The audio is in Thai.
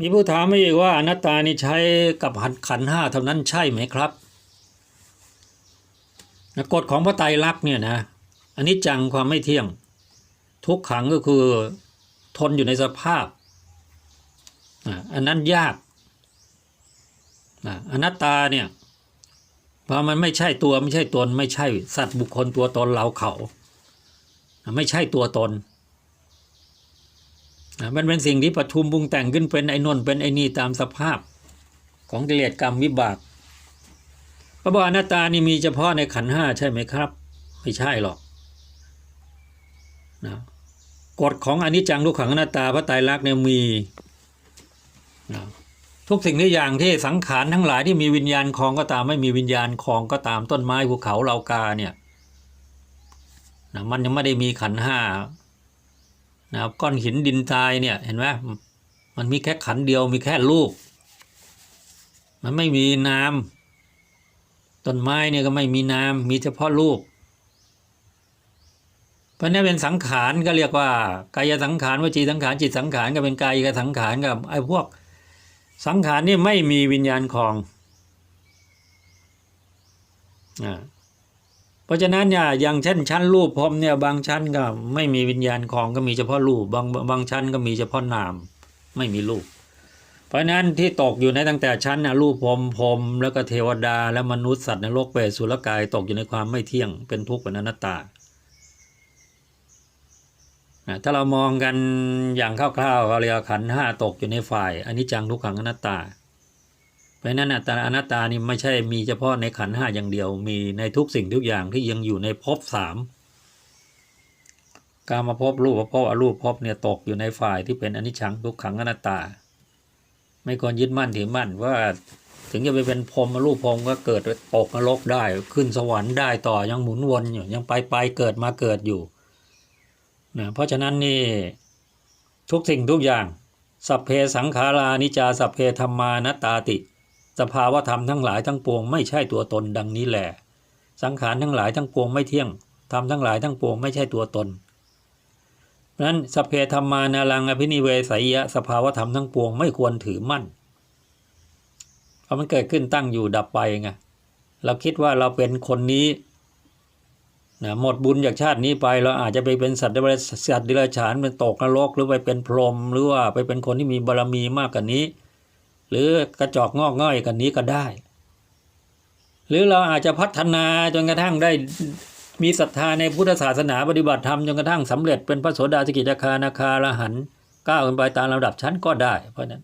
มีผู้ถามมาอีกว่าอนัตตานี่ใช้กับขันห้าเท่านั้นใช่ไหมครับนะกฎของพระไตรลักษณ์เนี่ยนะอันนี้จังความไม่เที่ยง ทุกขังก็คือทนอยู่ในสภาพอันนั้นยากอนัตตาเนี่ยพรามันไม่ใช่ตัวไม่ใช่ตน ไม่ใช่สัตว์บุคคลตัวตนเราเขา ไม่ใช่ตัวตน มันเป็นสิ่งที่ประทุมปรุงแต่งขึ้นเป็นไอ้นนเป็นไอ้นี่ตามสภาพของกิเลสกรรมวิบาก พระบอนัตานี่มีเฉพาะในขันห้าใช่ไหมครับ ไม่ใช่หรอกนะกฎของอนิจจังทุกขังอนัตตาพระไตรลักษณ์เนี่ยมีนะทุกสิ่งทุกอย่างที่สังขารทั้งหลายที่มีวิญญาณคลองก็ตามไม่มีวิญญาณคลองก็ตามต้นไม้ภูเขาเหล่ากาเนี่ยนะมันยังไม่ได้มีขันห้า นะครับก้อนหินดินทรายเนี่ยเห็นไหมมันมีแค่ขันเดียวมีแค่ลูก มันไม่มีน้ำต้นไม้เนี่ยก็ไม่มีน้ำมีเฉพาะลูกเพราะนี่เป็นสังขารก็เรียกว่ากายสังขารวจีสังขารจิตสังขารก็เป็นกายกับสังขารกับไอ้พวกสังขารนี่ไม่มีวิญญาณคลองอ่า เพราะฉะนั้นเนี่ยอย่างเช่นชั้นรูปพรมเนี่ยบางชั้นก็ไม่มีวิญญาณของก็มีเฉพาะรูปบางบางชั้นก็มีเฉพาะนาม ไม่มีรูป เพราะฉะนั้นที่ตกอยู่ในตั้งแต่ชั้นนะรูปพรมพรมแล้วก็เทวดาและมนุษย์สัตว์ในโลกเปรตสุรกายตกอยู่ในความไม่เที่ยงเป็นทุกข์เป็นอนัตตานะถ้าเรามองกันอย่างคร่าวๆเราเรียกขันห้าตกอยู่ในฝ่ายอนิจจังทุกขังอนัตตา เพราะนั้นอัตตาอนัตตานี่ไม่ใช่มีเฉพาะในขันห้าอย่างเดียว มีในทุกสิ่งทุกอย่างที่ยังอยู่ในภพสามการมาพบรูปภพอรูปภพเนี่ยตกอยู่ในฝ่ายที่เป็นอนิจจังทุกขังอนัตตา ไม่ควรยึดมั่นถือมั่นว่าถึงจะไปเป็นพรมรูปพรมก็เกิดตกนรกได้ ขึ้นสวรรค์ได้ต่อยังหมุนวนอยู่ยังไปไปเกิดมาเกิดอยู่นะเพราะฉะนั้นนี่ทุกสิ่งทุกอย่าง สัพเพสังขารานิจจาสัพเพธรรมานัตตาติ สภาวธรรมทั้งหลายทั้งปวงไม่ใช่ตัวตนดังนี้แหละสังขารทั้งหลายทั้งปวงไม่เที่ยงธรรมทั้งหลายทั้งปวงไม่ใช่ตัวตนเพราะนั้นสเพธรรมานารังอภินิเวสยะสภาวธรรมทั้งปวงไม่ควรถือมั่นเพราะมันเกิดขึ้นตั้งอยู่ดับไปไงเราคิดว่าเราเป็นคนนี้นะหมดบุญจากชาตินี้ไปเราอาจจะไปเป็นสัตว์เดรัจสัตว์เรัจฉานเป็นตกนรกหรือไปเป็นพรหมหรือว่าไปเป็นคนที่มีบารมีมากกว่านี้ หรือกระจอกงอกง่อยกันนี้ก็ได้ หรือเราอาจจะพัฒนาจนกระทั่งได้มีศรัทธาในพุทธศาสนาปฏิบัติธรรมจนกระทั่งสำเร็จเป็นพระโสดาสกิจาคานาคาละหันก้าวขึ้นไปตามลำดับชั้นก็ได้เพราะฉะนั้น